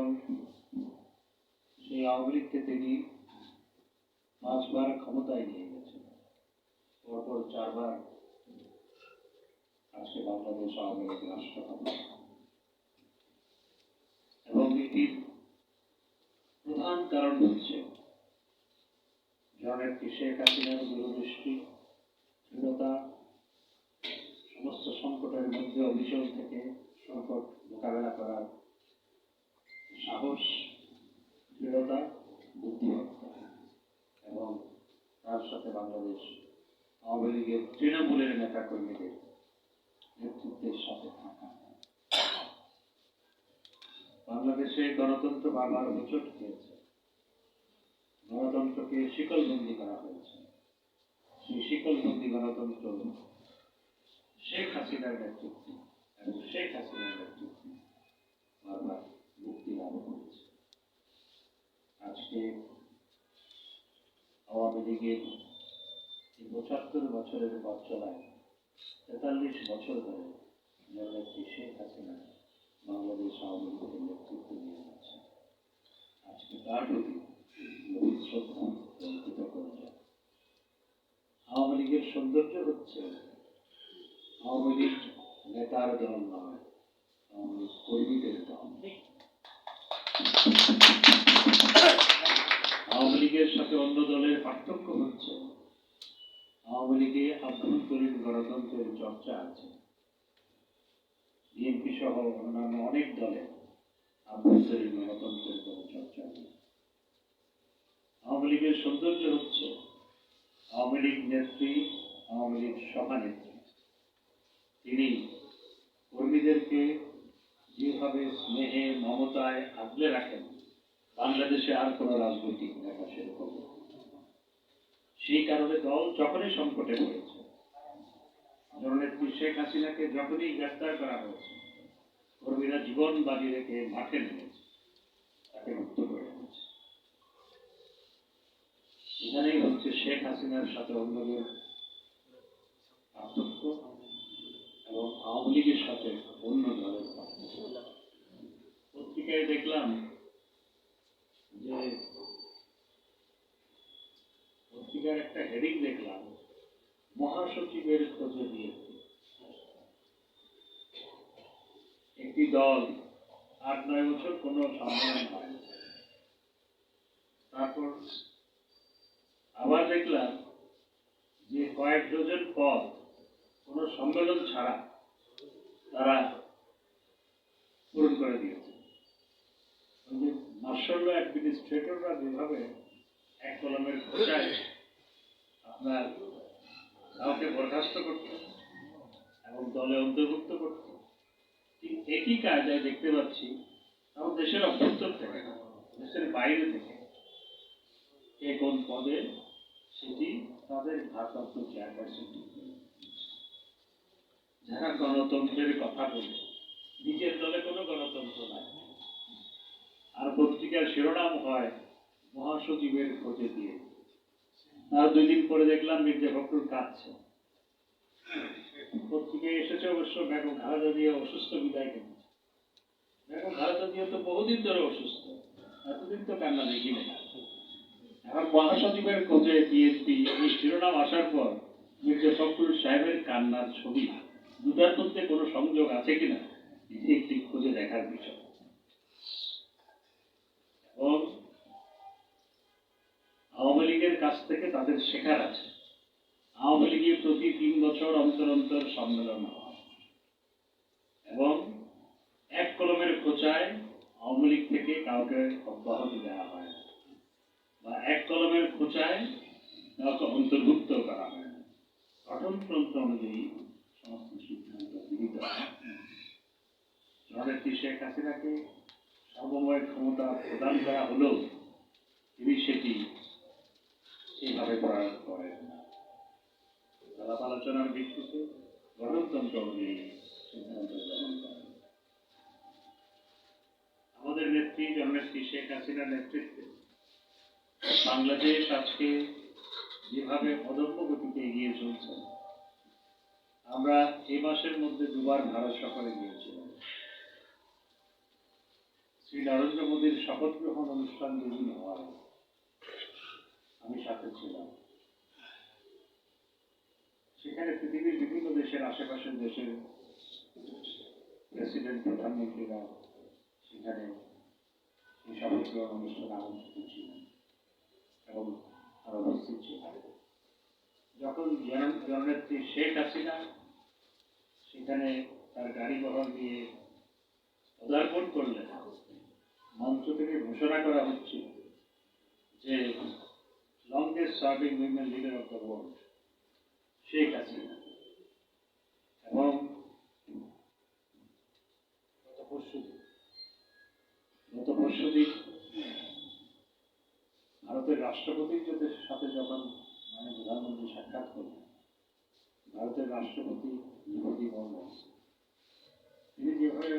এবং সেই আওয়ামী লীগকে তিনি পাঁচবার ক্ষমতায় নিয়ে গেছেন। পরপর চারবার আজকে বাংলাদেশ আওয়ামী লীগ রাষ্ট্র ক্ষমতা এবং এটির প্রধান কারণ হচ্ছে জননেত্রী শেখ হাসিনার দূরদৃষ্টি, দৃঢ়তা, সমস্ত সংকটের মধ্যে অভিযোগ থেকে সংকট মোকাবেলা করার সাহস, দৃঢ়তা, বুদ্ধিমত্তা এবং তার সাথে বাংলাদেশ আওয়ামী লীগের তৃণমূলের নেতা কর্মীদের নেতৃত্বের সাথে থাকা। বাংলাদেশে গণতন্ত্র বারবার হোঁচট খেয়েছে গণতন্ত্রকে শিকলবন্দি করা হয়েছে। সেই শিকলবন্দি গণতন্ত্র শেখ হাসিনার নেতৃত্বে এবং শেখ হাসিনার নেতৃত্বে বারবার মুক্তি লাভ করেছে। আজকে আওয়ামী লীগের পঁচাত্তর বছরের পথ তেতাল্লিশ বছর ধরে জননেত্রী শেখ হাসিনা বাংলাদেশ আওয়ামী লীগের নেতৃত্ব নিয়ে যাচ্ছে আজকে তার প্রতি আওয়ামী লীগের সৌন্দর্য হচ্ছে আওয়ামী লীগ নেতার দল নয় অন্য দলের পার্থক্য হচ্ছে আওয়ামী লীগে আভ্যন্তরীণ গণতন্ত্রের চর্চা আছে। বিএনপি সহ অন্যান্য অনেক দলে আভ্যন্তরীণ গণতন্ত্রের কোনো চর্চা নেই। আওয়ামী লীগের সৌন্দর্য হচ্ছে আওয়ামী লীগ নেত্রী, আওয়ামী লীগ সভানেত্রী। তিনি কর্মীদেরকে যেভাবে স্নেহে, মমতায় আগলে রাখেন বাংলাদেশে আর কোনো রাজনৈতিক নেতা সেরকম সেই কারণে দল যখনই সংকটে পড়েছে জননেত্রী শেখ হাসিনাকে যখনই গ্রেফতার করা হয়েছে, কর্মীরা জীবন বাজি রেখে মাঠে নেমেছে, তাকে মুক্ত করে এনেছে। এখানেই হচ্ছে শেখ হাসিনার সাথে অন্যদের পার্থক্য এবং আওয়ামী লীগের সাথে অন্য দলের পার্থক্য। পত্রিকায় দেখলাম যে পত্রিকার একটা হেডিং দেখলাম, মহাসচিবের খোঁজে দিয়েছে একটি দল আট নয় বছর কোনো সম্মেলন হয় তারপর আবার দেখলাম যে কয়েক ডজন পদ কোনো সম্মেলন ছাড়া তারা পূরণ করে দিয়েছে। মার্শাল অ্যাডমিনিস্ট্রেটররা যেভাবে এক কলমের খোঁজায় আপনার কাউকে বরখাস্ত করত এবং দলে অন্তর্ভুক্ত করত একই কায়দায় দেখতে পাচ্ছি আমার দেশের অভ্যন্তর থেকে, দেশের বাইরে থেকে কে কোন পদে সেটি তাদের ভারপ্রাপ্ত চেয়ারপারসন যারা গণতন্ত্রের কথা বলে, নিজের দলে কোনো গণতন্ত্র নাই। আর পত্রিকার শিরোনাম হয় মহাসচিবের খোঁজে দিয়ে। আর দুই দিন পরে দেখলাম মির্জা ফখরুল কাঁদছে। পত্রিকায় এসেছে অবশ্য বেগম খালেদা দিয়ে অসুস্থ বিদায় কেটেছে বেগম খালেদা দিয়ে তো বহুদিন ধরে অসুস্থ। এতদিন তো কান্না দেখি না এখন মহাসচিবের খোঁজে বিএনপি এই শিরোনাম আসার পর মির্জা ফখরুল সাহেবের কান্নার ছবি। দুটার মধ্যে কোনো সংযোগ আছে কিনা, এটি একটি খুঁজে দেখার বিষয়। এবং আওয়ামী লীগের কাছ থেকে তাদের শেখার আছে। আওয়ামী লীগের প্রতি তিন বছর অন্তর অন্তর সম্মেলন হয় এবং এক কলমের খোঁচায় আওয়ামী লীগ থেকে কাউকে অব্যাহতি দেওয়া হয় বা এক কলমের খোঁচায় কাউকে অন্তর্ভুক্ত করা হয়। গঠনতন্ত্র অনুযায়ী সমস্ত সিদ্ধান্ত গৃহীত জননেত্রী শেখ হাসিনাকে সর্বময় ক্ষমতা প্রদান করা হলেও তিনি সেটি সেইভাবে প্রয়োগ করেন আলাপ আলোচনার ভিত্তিতে গণতন্ত্র অনুযায়ী সিদ্ধান্ত গ্রহণ করেন আমাদের নেত্রী জননেত্রী শেখ হাসিনার নেতৃত্বে। বাংলাদেশ আজকে যেভাবে অদম্য গতিতে এগিয়ে চলছে, আমরা এই মাসের মধ্যে দুবার ভারত সফরে গিয়েছিলাম। শ্রী নরেন্দ্র মোদীর শপথ গ্রহণ অনুষ্ঠান আমি সাথে ছিলাম। সেখানে পৃথিবীর বিভিন্ন দেশের আশেপাশের দেশের প্রেসিডেন্ট প্রধানমন্ত্রীরা সেখানে এই আমন্ত্রিত ছিলেন এবং তারা উপস্থিত যখন জননেত্রী শেখ হাসিনা সেখানে তার গাড়ি বহর নিয়ে পদার্পণ করলেন, মঞ্চ থেকে ঘোষণা করা হচ্ছে যে longest serving women leader of the world Sheikh Hasina এবং গত পরশু গত পরশু ভারতের রাষ্ট্রপতির সাথে যখন মানে প্রধানমন্ত্রী সাক্ষাৎ করলেন, ভারতের রাষ্ট্রপতি দ্রৌপদী মুর্মু তিনি যেভাবে